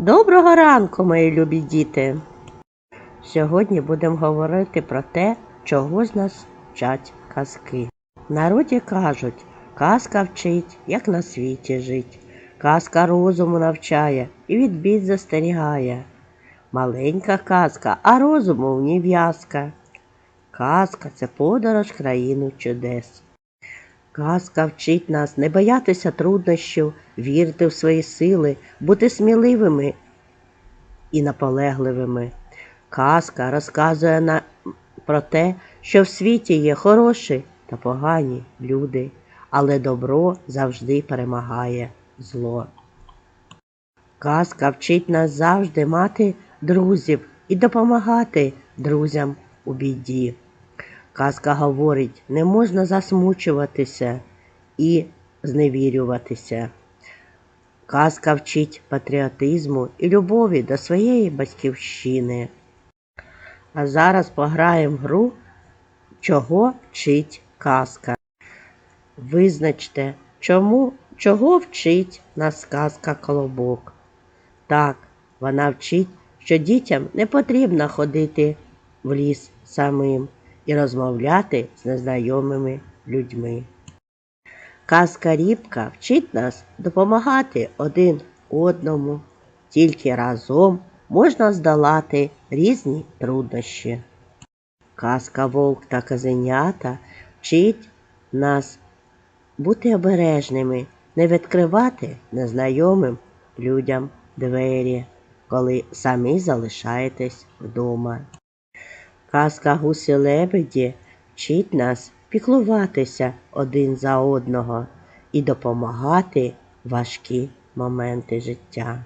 Доброго ранку, мої любі діти! Сьогодні будемо говорити про те, чого з нас вчать казки. В народі кажуть, казка вчить, як на світі жить. Казка розуму навчає і від бід застерігає. Маленька казка, а розуму в ній в'язка. Казка це подорож країну чудес. Казка вчить нас не боятися труднощів, вірити в свої сили, бути сміливими і наполегливими. Казка розказує на... про те, що в світі є хороші та погані люди, але добро завжди перемагає зло. Казка вчить нас завжди мати друзів і допомагати друзям у біді. Казка говорить, не можна засмучуватися і зневірюватися. Казка вчить патріотизму і любові до своєї батьківщини. А зараз пограємо в гру, чого вчить казка. Визначте, чому, чого вчить нас казка Колобок. Так, вона вчить, що дітям не потрібно ходити в ліс самим і розмовляти з незнайомими людьми. Казка Рібка вчить нас допомагати один одному, тільки разом можна здолати різні труднощі. Казка Вовк та Казенята вчить нас бути обережними, не відкривати незнайомим людям двері, коли самі залишаєтесь вдома. Казка гусі лебеді вчить нас піклуватися один за одного і допомагати важкі моменти життя.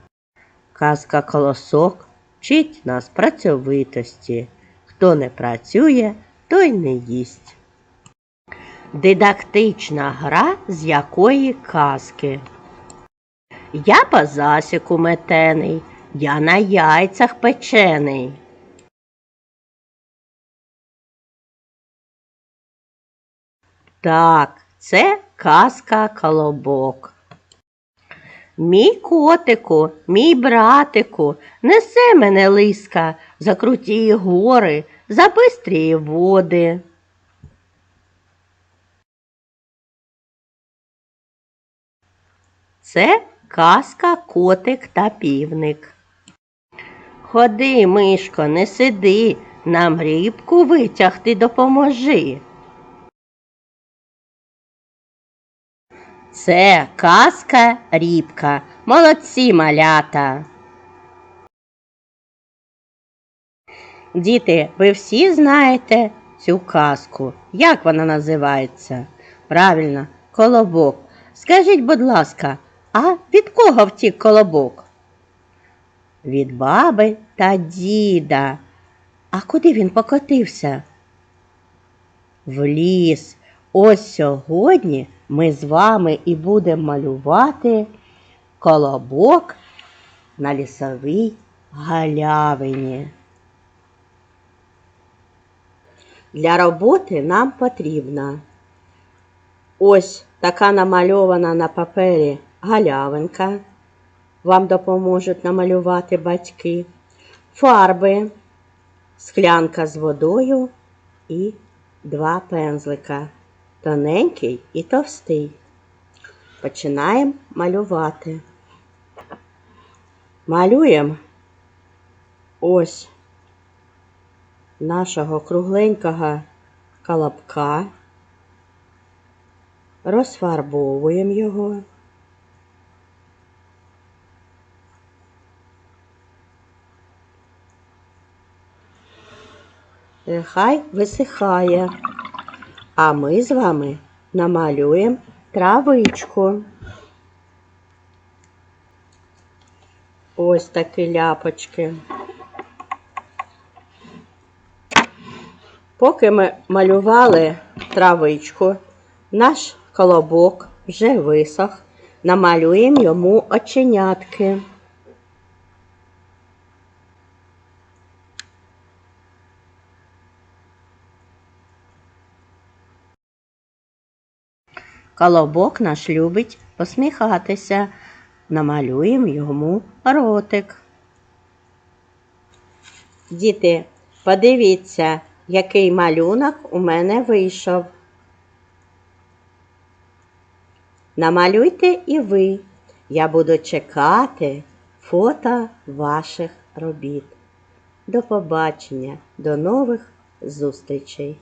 Казка колосок вчить нас працьовитості. Хто не працює, той не їсть. Дидактична гра з якої казки. Я по засіку метений, я на яйцях печений. Так, це казка колобок. Мій котику, мій братику, несе мене лиска за круті гори, за бистрі води. Це казка котик та півник. Ходи, мишко, не сиди, нам рібку витягти допоможи. Це казка рібка. Молодці малята. Діти, ви всі знаєте цю казку. Як вона називається? Правильно, колобок. Скажіть, будь ласка, а від кого втік колобок? Від баби та діда. А куди він покотився? В ліс. Ось сьогодні ми з вами і будемо малювати колобок на лісовій галявині. Для роботи нам потрібна ось така намальована на папері галявинка. Вам допоможуть намалювати батьки, фарби, склянка з водою і два пензлика тоненький і товстий. Починаємо малювати. Малюємо ось нашого кругленького колобка, розфарбовуємо його. Нехай висихає. А ми з вами намалюємо травичку. Ось такі ляпочки. Поки ми малювали травичку, наш колобок вже висох, намалюємо йому оченятки. Колобок наш любить посміхатися. Намалюємо йому ротик. Діти, подивіться, який малюнок у мене вийшов. Намалюйте і ви. Я буду чекати фото ваших робіт. До побачення, до нових зустрічей!